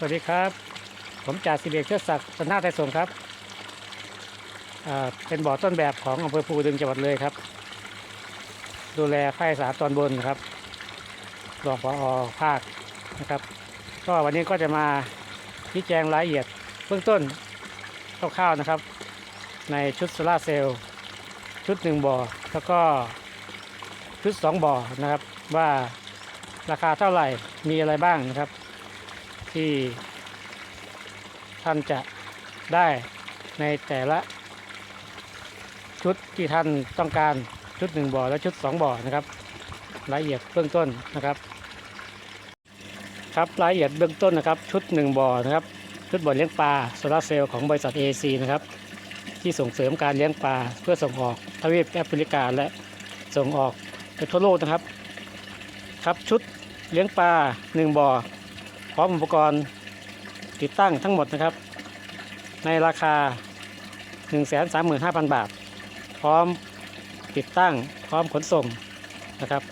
สวัสดีครับ ผมจ่าสิบเอกเชิดศักดิ์สนาไทยสงฆ์ครับ เป็นบ่อต้นแบบของอำเภอภูดึงจังหวัดเลยครับ ดูแลภาคอีสาตอนบนครับรองผออภาคนะครับ ก็วันนี้ก็จะมาชี้แจงรายละเอียดเบื้องต้นคร่าวๆนะครับ ในชุดโซลาเซลล์ชุดหนึ่งบ่อแล้วก็ชุดสองบ่อนะครับ ว่าราคาเท่าไหร่มีอะไรบ้างนะครับ ที่ท่านจะได้ในแต่ละชุดที่ท่านต้องการชุดหนึ่งบ่อและชุดสองบ่อนะครับรายละเอียดเบื้องต้นนะครับ ครับรายละเอียดเบื้องต้นนะครับ ชุดหนึ่งบ่อนะครับ ชุดบ่อเลี้ยงปลาโซลาเซลล์ของบริษัท AC นะครับ ที่ส่งเสริมการเลี้ยงปลาเพื่อส่งออกทวีปแอฟริกาและส่งออกไปทั่วโลกนะครับ ครับชุดเลี้ยงปลาหนึ่งบ่อ ร้อมอุปกรณ์ติดตั้งทั้งหมดนะครับ ในราคา 135,000 บาท พร้อมติดตั้งพร้อมขนส่งนะครับ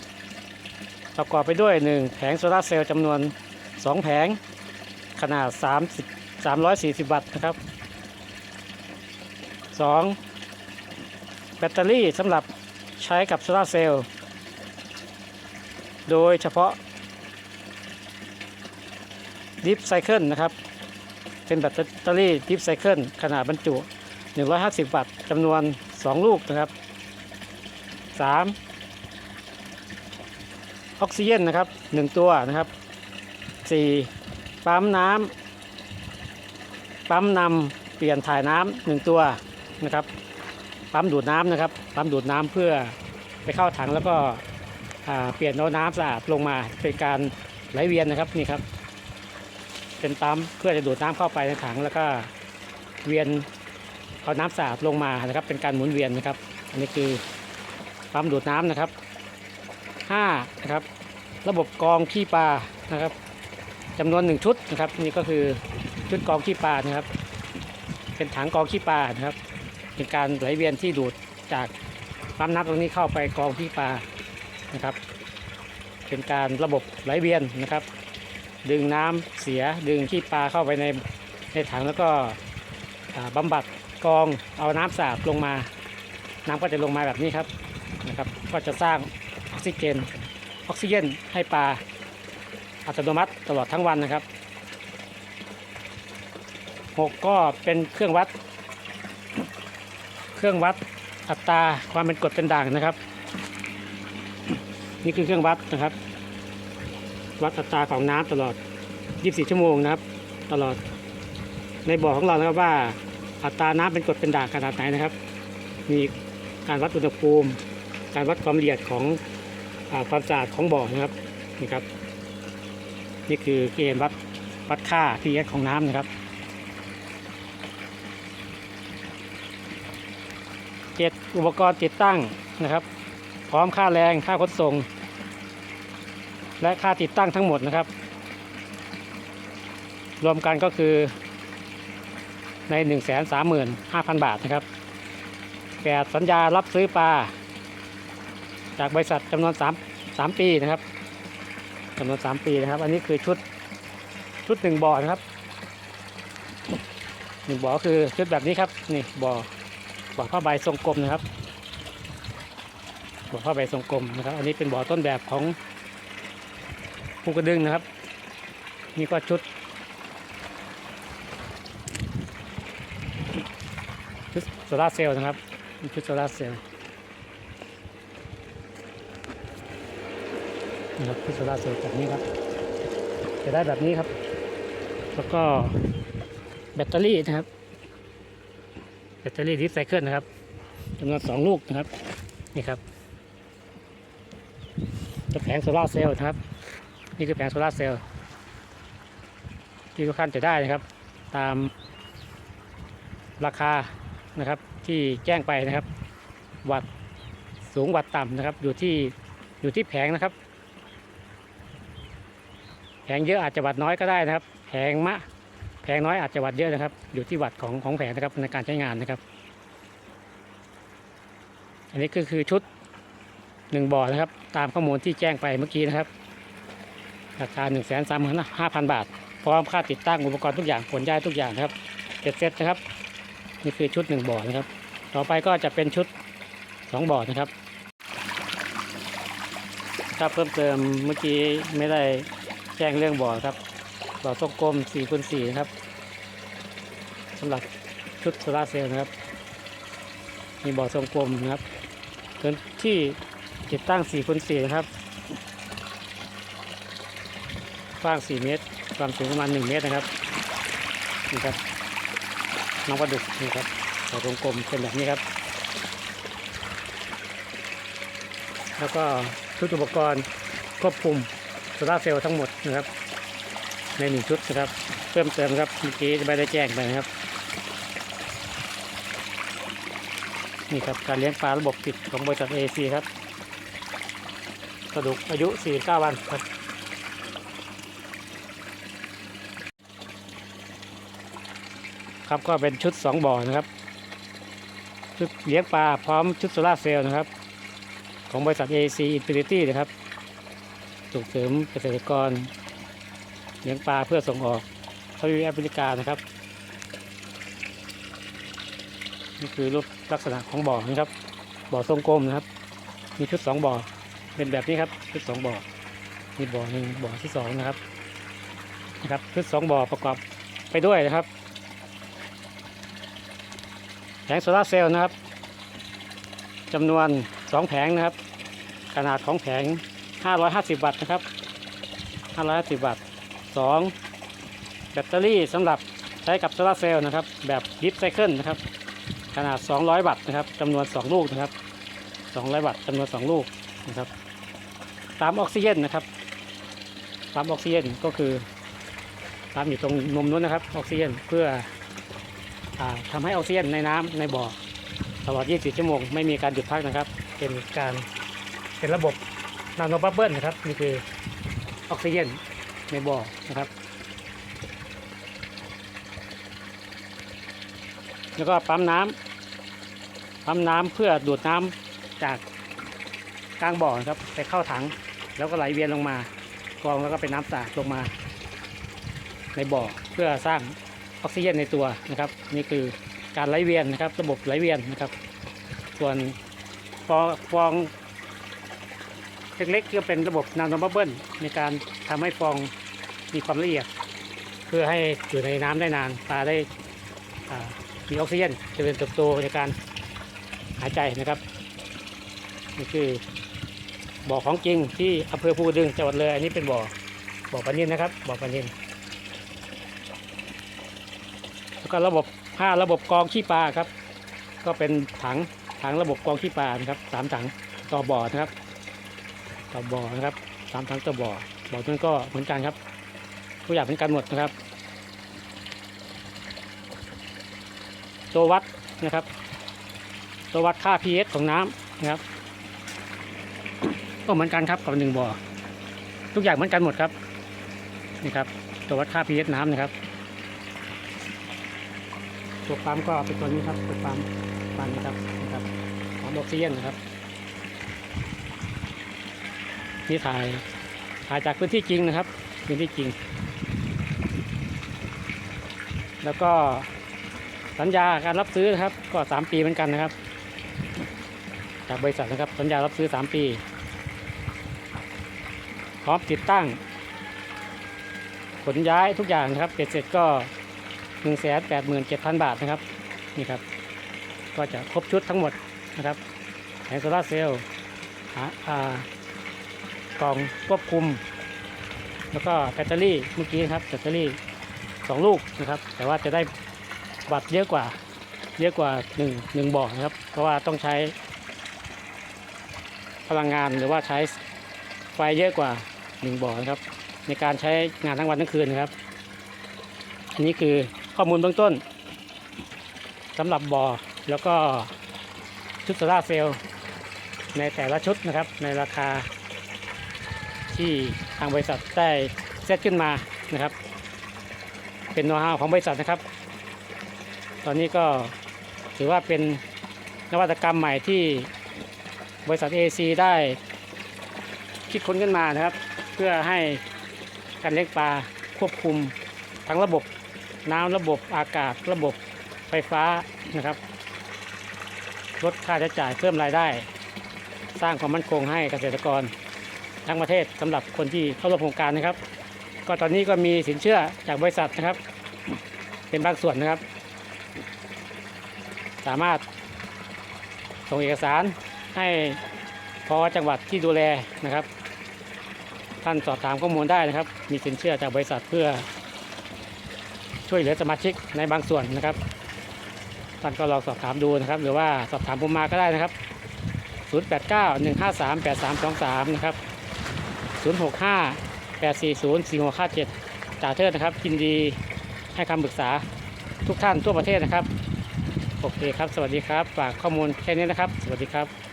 ประกอบไปด้วย 1 แผงโซลาร์เซลล์จำนวน 2 แผงขนาด 30 340 วัตต์นะครับ 2 แบตเตอรี่สำหรับใช้กับโซลาร์เซลล์โดยเฉพาะ ดิฟไซเคิลนะครับ เป็นแบตเตอรี่ดิฟไซเคิลขนาดบรรจุ 150 วัตต์จำนวน 2 ลูกนะครับ 3. ออกซิเจนนะครับ 1 ตัวนะครับ 4. ปั๊มน้ำปั๊มนำเปลี่ยนถ่ายน้ำหนึ่งตัวนะครับ ปั๊มดูดน้ำนะครับ ปั๊มดูดน้ำเพื่อไปเข้าถังแล้วก็เปลี่ยนเอาน้ำสะอาดลงมาเป็นการไหลเวียนนะครับนี่ครับ เป็นปั๊มเพื่อจะดูดน้ำเข้าไปในถัง แล้วก็เวียนเอาน้ำสะอาดลงมานะครับ เป็นการหมุนเวียนนะครับ อันนี้คือปั๊มดูดน้ำนะครับ5นะครับ ระบบกองขี้ปลานะครับจำนวนหนึ่งชุดนะครับ นี่ก็คือชุดกองขี้ปลานะครับ เป็นถังกองขี้ปลานะครับ เป็นการไหลเวียนที่ดูดจากปั๊มน้ำตรงนี้เข้าไปกองขี้ปลานะครับ เป็นการระบบไหลเวียนนะครับ ดึงน้ำเสียดึงขี้ปลาเข้าไปในในถังแล้วก็อ่าบำบัดกองเอาน้ำสะอาดลงมา น้ำก็จะลงมาแบบนี้ครับนะครับก็จะสร้างออกซิเจนออกซิเจนให้ปลาอัตโนมัติตลอดทั้งวันนะครับหกก็เป็นเครื่องวัด เครื่องวัดอัตราความเป็นกรดเป็นด่างนะครับ นี่คือเครื่องวัดนะครับ วัดอัตราของน้ำตลอด 24 ชั่วโมงนะครับ ตลอดในบ่อของเรานะครับว่าอัตราน้ำเป็นกรดเป็นด่างขนาดไหนนะครับ มีการวัดอุณหภูมิ การวัดความละเอียดของอความสะอาดของบ่อนะครับนี่ครับ นี่คือเกณฑ์วัดวัดค่า pH ของน้ำนะครับเจ็ดอุปกรณ์ติดตั้งนะครับ พร้อมค่าแรงค่าขนส่ง และค่าติดตั้งทั้งหมดนะครับ รวมกันก็คือใน 1 3 5 0 0 0 บาทนะครับแปดสัญญารับซื้อปลา จากบริษัทจำนวน3 3ปีนะครับจำนวน 3 ปีนะครับ อันนี้คือชุดชุดหนึ่งบ่อนะครับหนึ่งบ่อคือชุดแบบนี้ครับนี่บ่อบ่อผ้าใบทรงกลมนะครับบ่อผ้าใบทรงกลมนะครับ อันนี้เป็นบ่อต้นแบบของ ภูกระดึงนะครับ นี่ก็ชุด ชุดโซลาเซลล์นะครับนี่ชุดโซลาเซลล์นะครับชุดโซลาเซลล์แบบนี้ครับ จะได้แบบนี้ครับ แล้วก็แบตเตอรี่นะครับ แบตเตอรี่รีไซเคิลนะครับจำนวนสองลูกนะครับ นี่ครับ จะแผงโซลาเซลล์นะครับ นี่คือแผงโซลาร์เซลล์ที่ทุกท่านจะได้นะครับ ตามราคานะครับ ที่แจ้งไปนะครับ วัดสูงวัดต่ำนะครับ อยู่ที่อยู่ที่แผงนะครับ แผงเยอะอาจจะวัดน้อยก็ได้นะครับ แผงมะแผงน้อยอาจจะวัดเยอะนะครับ อยู่ที่วัดของของแผงนะครับในการใช้งานนะครับ อันนี้ก็คือชุดหนึ่งบ่อนะครับ ตามข้อมูลที่แจ้งไปเมื่อกี้นะครับ ราคา1 3 5 0 0 0บาท พร้อมค่าติดตั้งอุปกรณ์ทุกอย่างขนย้ายทุกอย่างครับเสร็จเสร็จนะครับ นี่คือชุด1บ่อนะครับ ต่อไปก็จะเป็นชุด2บ่อนะครับครับเพิ่มเติมเมื่อกี้ไม่ได้แจ้งเรื่องบ่อครับบ่อทรงกลม4คูณ4นะครับสำหรับชุดโซลาเซลล์นะครับ มีบ่อทรงกลมนะครับพื้นที่ติดตั้ง4คูณ4นะครับก ว้าง 4 เมตร ความสูงประมาณ 1 เมตรนะครับ นี่ครับ น้องปลาดุกนี่ครับบ่อทรงกลมเป็นแบบนี้ครับ แล้วก็ชุดอุปกรณ์ควบคุมโซลาร์เซลล์ทั้งหมดนะครับ ในหนึ่งชุดนะครับ เพิ่มเติมครับเมื่อกี้ไม่ได้แจ้งไปนะครับ นี่ครับการเลี้ยงปลาระบบปิดของบริษัท AC ครับปลาดุกอายุ 49 วันครับ ครับก็เป็นชุด 2บ่อนะครับ ชุดเลี้ยงปลาพร้อมชุดโซลาเซลล์นะครับ ของบริษัท AC Infinity นะครับส่งเสริมเกษตรกร เลี้ยงปลาเพื่อส่งออกทวีปแอฟริกานะครับ นี่คือรูปลักษณะของบ่อนะครับ บ่อทรงกลมนะครับ มีชุดสองบ่อเป็นแบบนี้ครับชุดสองบ่อมีบ่อหนึ่งบ่อที่สองนะครับนะครับชุดสองบ่อประกอบไปด้วยนะครับ แผงโซลาเซลล์นะครับจำนวนสองแผงนะครับ ขนาดของแผง 550 วัตต์นะครับ 550 วัตต์ 2 แบตเตอรี่สำหรับใช้กับโซลาเซลล์นะครับ แบบดิฟไซเคิลนะครับ ขนาด 200 วัตต์นะครับจำนวน 2 ลูกนะครับ 200 วัตต์จำนวน 2 ลูกนะครับปั๊มออกซิเจนนะครับปั๊มออกซิเจนก็คือปั๊มอยู่ตรงนมนู้นนะครับ ออกซิเจนเพื่อ อาทำให้ออกซิเจนในน้ำในบ่อตลอด 24 ชั่วโมง ไม่มีการหยุดพักนะครับ เป็นการเป็นระบบนาโนบับเบิลนะครับนี่คือออกซิเจนในบ่อนะครับ แล้วก็ปั๊มน้ำปั๊มน้ำเพื่อดูดน้ำจากกลางบ่อนะครับไปเข้าถัง แล้วก็ไหลเวียนลงมากรองแล้วก็เป็นน้ำสะอาดลงมาในบ่อเพื่อสร้าง ออกซิเจนในตัวนะครับ นี่คือการไหลเวียนนะครับ ระบบไหลเวียนนะครับ ส่วนฟองฟองเล็กๆก็เป็นระบบนาโนบับเบิลในการทำให้ฟองมีความละเอียด เพื่อให้อยู่ในน้ำได้นานปลาได้มีออกซิเจนเจริญเติบโตในการหายใจนะครับนี่คือบ่อของจริงที่อำเภอภูกระดึงจังหวัดเลย อันนี้เป็นบ่อบ่อปลานินนะครับบ่อปลานิน แล้วก็ระบบห้าระบบกรองขี้ปลาครับ ก็เป็นถังถังระบบกรองขี้ปลานะครับสามถังต่อบ่อนะครับ ต่อบ่อนะครับสามถังต่อบ่อบ่อนั้นก็เหมือนกันครับทุกอย่างเหมือนกันหมดนะครับตัววัดนะครับตัววัดค่า pH ของน้ำนะครับ ก็เหมือนกันครับกับหนึ่งบ่อทุกอย่างเหมือนกันหมดครับนี่ครับตัววัดค่า pH น้ำนะครับ ตัวปั๊มก็เป็นตัวนี้ครับตัวปั๊มปั๊มนะครับนะครับปั๊มออกซิเจนนะครับนี่ถ่ายถ่ายจากพื้นที่จริงนะครับ พื้นที่จริง แล้วก็สัญญาการรับซื้อนะครับ ก็3ปีเหมือนกันนะครับ จากบริษัทนะครับ สัญญารับซื้อ3ปีพร้อมติดตั้งขนย้ายทุกอย่างนะครับเสร็จเสร็จก็ 1 8 7 0 0 0 บาทนะครับนี่ครับ ก็จะครบชุดทั้งหมดนะครับแผงโซลาเซลล์หาอากล่องควบคุม แล้วก็แบตเตอรี่เมื่อกี้นะครับแบตเตอรี่สองลูกนะครับ แต่ว่าจะได้วัตต์เยอะกว่าเยอะกว่าหนึ่งหนึ่งบ่อนะครับ เพราะว่าต้องใช้พลังงานหรือว่าใช้ไฟเยอะกว่าหนึ่งบ่อนะครับ ในการใช้งานทั้งวันทั้งคืนนะครับ อันนี้คือ ข้อมูลเบื้องต้นสำหรับบ่อแล้วก็ชุดโซลาเซลล์ในแต่ละชุดนะครับในราคาที่ทางบริษัทได้เซตขึ้นมานะครับ เป็นโน้ตฮาวของบริษัทนะครับ ตอนนี้ก็ถือว่าเป็นนวัตกรรมใหม่ที่บริษัท AC ได้คิดค้นขึ้นมานะครับ เพื่อให้การเลี้ยงปลาควบคุมทั้งระบบ น้ำระบบอากาศระบบไฟฟ้านะครับลดค่าใช้จ่ายเพิ่มรายได้ สร้างความมั่นคงให้เกษตรกร ทั้งประเทศสำหรับคนที่เข้าร่วมโครงการนะครับ ก็ตอนนี้ก็มีสินเชื่อจากบริษัทนะครับ เป็นบางส่วนนะครับ สามารถส่งเอกสารให้พอจังหวัดที่ดูแลนะครับ ท่านสอบถามข้อมูลได้นะครับ มีสินเชื่อจากบริษัทเพื่อ ช่วยเหลือสมาชิกในบางส่วนนะครับท่านก็ลองสอบถามดูนะครับ หรือว่าสอบถามผมมาก็ได้นะครับ 089 153 8323 นะครับ 065 840 4657จ่าเทิดนะครับยินดีให้คำปรึกษาทุกท่านทั่วประเทศนะครับ โอเคครับ สวัสดีครับ ฝากข้อมูลแค่นี้นะครับ สวัสดีครับ